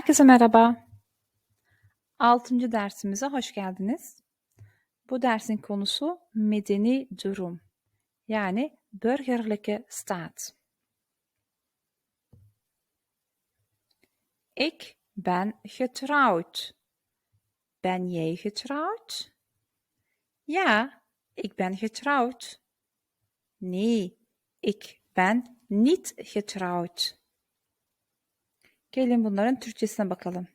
Herkese merhaba. 6. dersimize hoş geldiniz. Bu dersin konusu medeni durum. Yani burgerlijke staat. Ik ben getrouwd. Ben jij getrouwd? Ja, ik ben getrouwd. Nee, ik ben niet getrouwd. Gelin bunların Türkçesine bakalım.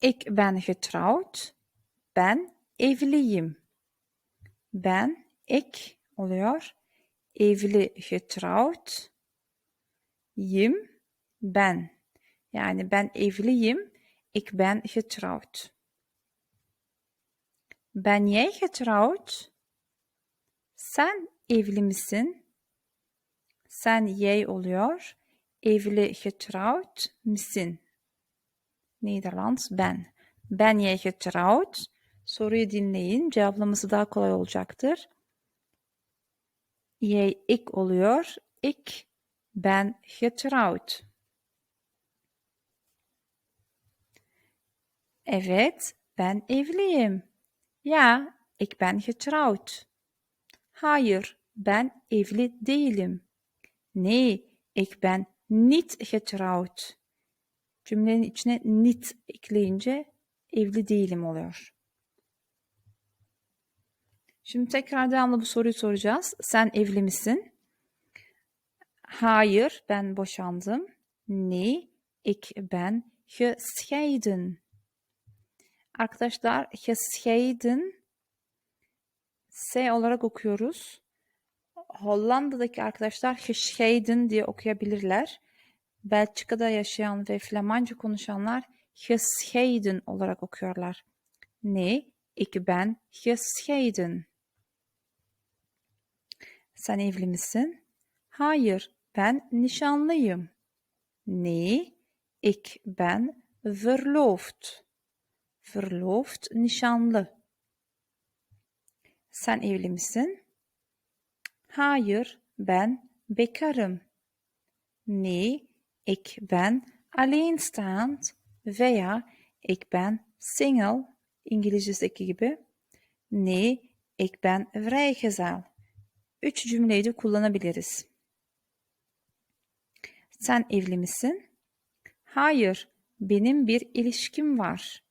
Ik ben getrouwd. Ben evliyim. Ben, ik oluyor. Evli, getrouwd. Yim, ben. Yani ben evliyim. Ik ben getrouwd. Ben jij getrouwd? Sen evli misin? Sen jij oluyor. Evli getrouwd misin? Nederlands ben. Ben jij getrouwd? Soruyu dinleyin. Cevaplaması daha kolay olacaktır. Jij ik oluyor. Ik ben getrouwd. Evet, ben evliyim. Ja, ik ben getrouwd. Hayır, ben evli değilim. Nee, ik ben niet getrouwd. Cümlenin içine niet ekleyince evli değilim oluyor. Şimdi tekrar devamlı bu soruyu soracağız. Sen evli misin? Hayır, ben boşandım. Nee, ik ben gescheiden. Arkadaşlar gescheiden S olarak okuyoruz. Hollanda'daki arkadaşlar gescheiden diye okuyabilirler. Belçika'da yaşayan ve Flamanca konuşanlar gescheiden olarak okuyorlar. Nee, ik ben gescheiden. Sen evli misin? Hayır, ben nişanlıyım. Nee, ik ben verloofd. Verloofd, nişanlı. Sen evli misin? Hayır, ben bekarım. Nee, ik ben alleenstaand veya ik ben single, İngilizce'deki gibi. Nee, ik ben vrijgezel. Üç cümleyi de kullanabiliriz. Sen evli misin? Hayır, benim bir ilişkim var.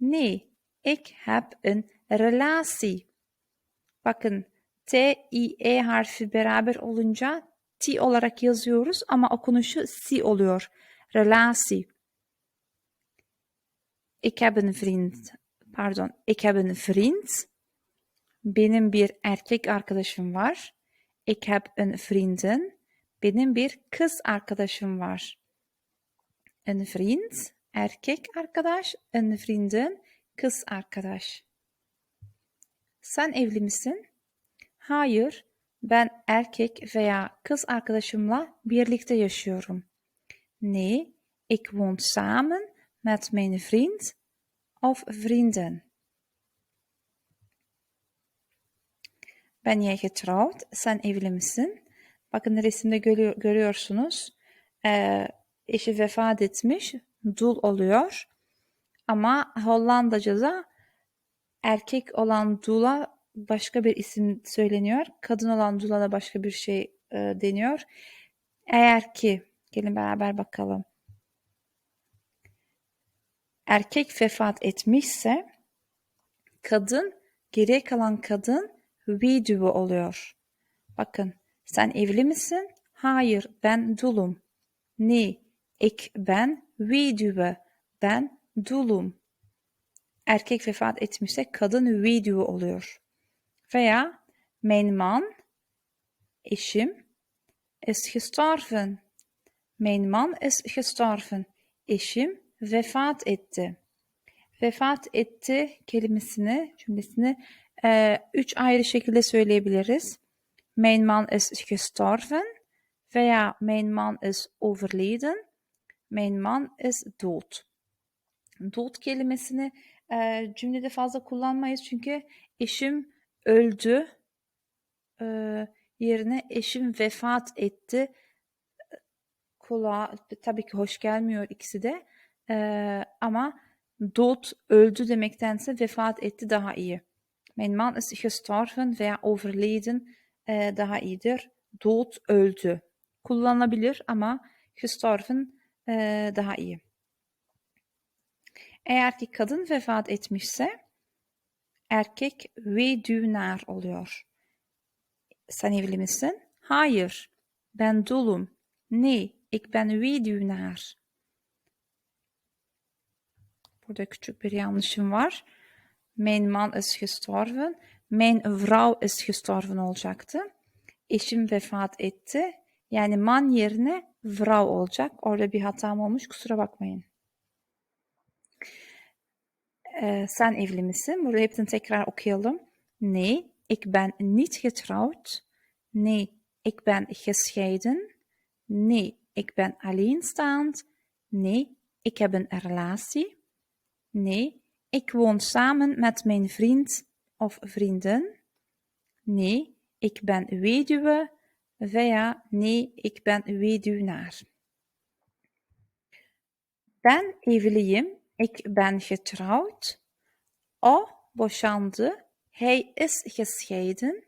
Nee, ik heb een relatie. Bakın T, I, E harfi beraber olunca T olarak yazıyoruz ama okunuşu si oluyor. Relatie. Ik heb vriend. Pardon. Ik heb vriend. Benim bir erkek arkadaşım var. Ik heb een. Benim bir kız arkadaşım var. Een vriend, erkek arkadaş. Een vriendin, kız arkadaş. Sen evli misin? Hayır, ben erkek veya kız arkadaşımla birlikte yaşıyorum. Nee, ik woon samen met mijn vriend of vriendin. Ben jij getrouwd? Sen evli misin? Bakın resimde görüyor, görüyorsunuz. Ee, eşi vefat etmiş, dul oluyor. Ama Hollandaca'da erkek olan dula başka bir isim söyleniyor. Kadın olan dula da başka bir şey e, deniyor. Eğer ki, gelin beraber bakalım. Erkek vefat etmişse kadın, geriye kalan kadın widow oluyor. Bakın, sen evli misin? Hayır, ben dulum. Nee, ik ben widow. Ben dulum. Erkek vefat etmişse kadın widow oluyor. Veya mijn man, eşim, is gestorven. Mijn man is gestorven. Eşim vefat etti. Vefat etti kelimesini, cümlesini e, üç ayrı şekilde söyleyebiliriz. Mijn man is gestorven veya mijn man is overleden. Mijn man is dood. Dood kelimesini e, cümlede fazla kullanmayız çünkü eşim öldü e, yerine eşim vefat etti kulağa tabii ki hoş gelmiyor ikisi de. Ee, ama dood öldü demektense vefat etti daha iyi. Mijn man is gestorven veya overleden e, daha iyidir. Dood öldü. Kullanılabilir ama gestorven e, daha iyi. Eğer ki kadın vefat etmişse erkek weduwnaar oluyor. Sen evli misin? Hayır. Ben dulum. Nee, ik ben weduwnaar. Burada küçük bir yanlışım var. Mijn man is gestorven. Mijn vrouw is gestorven olacaktı. Eşim vefat etti. Yani man yerine vrouw olacak. Orada bir hatam olmuş. Kusura bakmayın. Ee, sen evli misin? Burada hepsini tekrar okuyalım. Nee, ik ben niet getrouwd. Nee, ik ben gescheiden. Nee, ik ben alleenstaand. Nee, ik heb een relatie. Nee, ik woon samen met mijn vriend of vriendin. Nee, ik ben weduwe. Veya nee, ik ben weduwnaar. Ben evliyim. Ik ben getrouwd. O boşandı. Hij is gescheiden.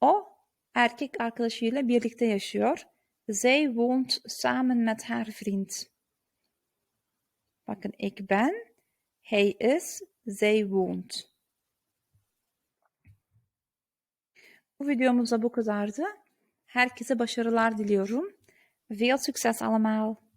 O erkek arkadaşıyla birlikte yaşıyor. Zij woont samen met haar vriend. Bakın ik ben, hij is, zij woont. Bu videomuzda bu kadardı. Herkese başarılar diliyorum. Veel succes allemaal.